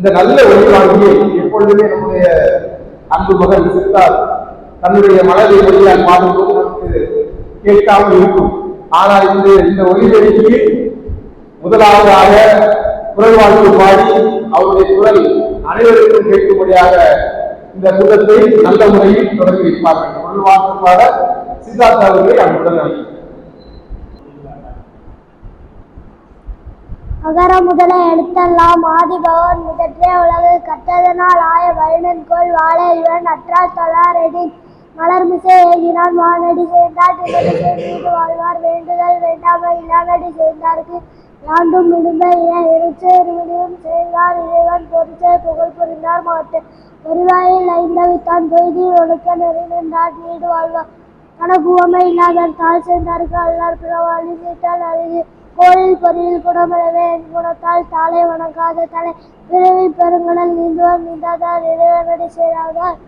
இந்த நல்ல ஒளிவாங்கியை எப்பொழுதுமே நம்முடைய அன்பு மகன் சித்தார் தன்னுடைய மனதை ஒளியால் பாடும்போது நமக்கு கேட்காமல் இருக்கும். ஆனால் இந்த இந்த ஒளிவெளிக்கு முதலாவதாக குரல் வாழ்த்து பாடி அவருடைய குரல் அனைவருக்கும் கேட்கும்படியாக இந்த கூட்டத்தை நல்ல முறையில் தொடங்கி வைப்பார்கள். குரல் வாழ்த்து பாட சித்தார்த்த அவர்களை உடல் அழைக்கிறேன். அகர முதல எழுத்தெல்லாம் ஆதிபகவன் முதற்றே உலகு கற்றதனால் ஆய வயனன்கோள் வாழ இவன் அற்றால் தொழாரெடி. மலர்மிசை ஏகினான் வானடி சேர்ந்தார் திகழ் வாழ்வார். வேண்டுதல் வேண்டாமல் இல்லாதடி சேர்ந்தார்க்கு. யாண்டும் விடும்ப ஏன் எரிச்சே சேர்ந்தார். இறைவன் பொறிச்சே புகழ் புரிந்தார் மாட்டு. பொறிவாயில் ஐந்தவித்தான் பொய்தி ஒழுக்க நெறி வீடு நீடு வாழ்வார். கணக்குவமை இல்லாத தாழ் சேர்ந்தார்க்கு அல்லார் பிறவாளி சேர்த்தால் அருகு கோயில் பொறியில் குணமளவே என் குணத்தால் தாளை வணங்காத தலை பிறவி பெருங்கடல் நீந்துவார் நீந்தாதார் இறைவனடி சேராதார்.